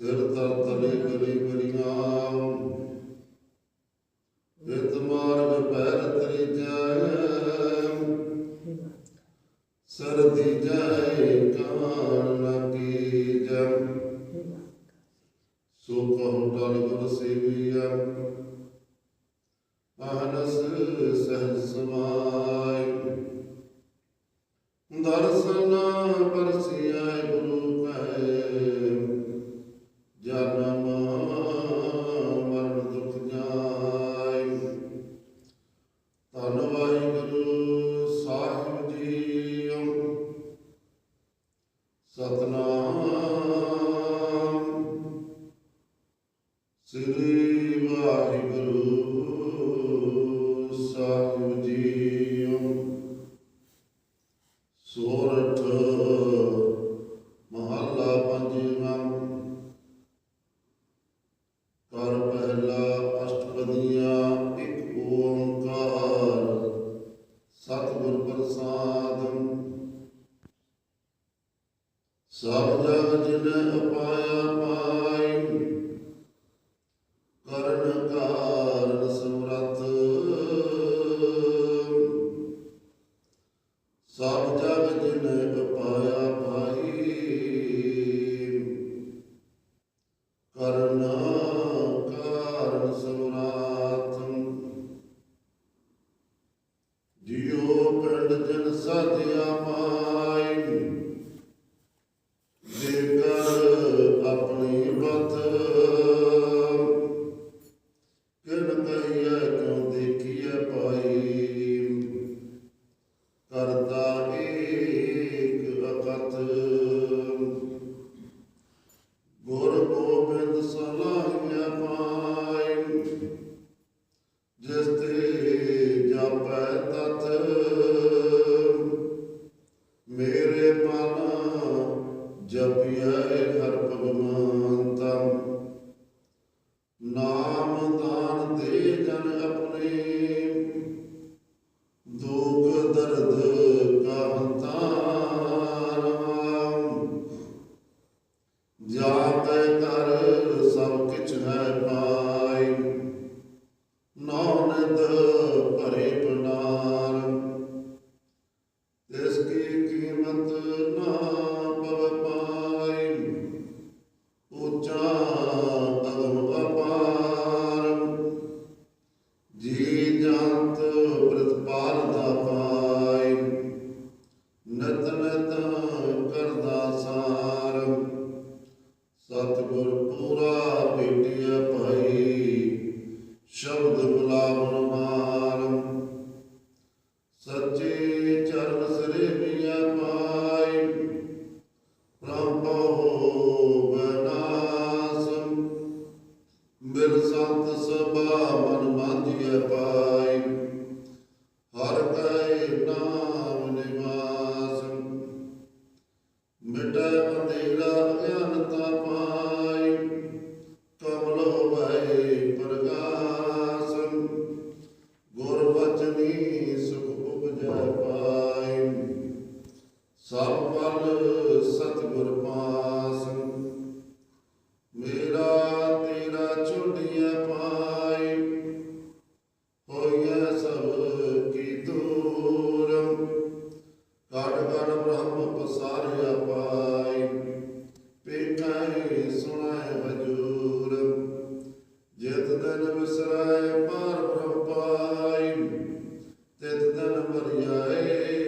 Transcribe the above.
ਸਿਰ ਤਰ ਤਲੇ ਕਲੀ ਕਲੀਆਂ ਇਹ ਤੁਮਾਰ ਪੈਰ ਤਰੀ ਜਾਏ ਸਰਦੀ ਜਾਏ ਕਾਣ ਲਾਗੀ ਜਮ ਸੋ ਕਹੁ ਟਲ ਗੁਰ ਸੇਵੀਆ ਅਹਨਸ ਸਹਜ ਸਮਾਇ ਦਰਸਨਾ ਪਰਸੀਆ சிறு करुणा करुण समुरा ਸੰਤ ਸਭਾ ਮਨ ਮੰਧਿਆ ਪਾਈ। ਵਿਸਰਾਏ ਪਰ ਪਾਈ ਤਿਤ ਦਿਨ ਮਰਿਆਏ।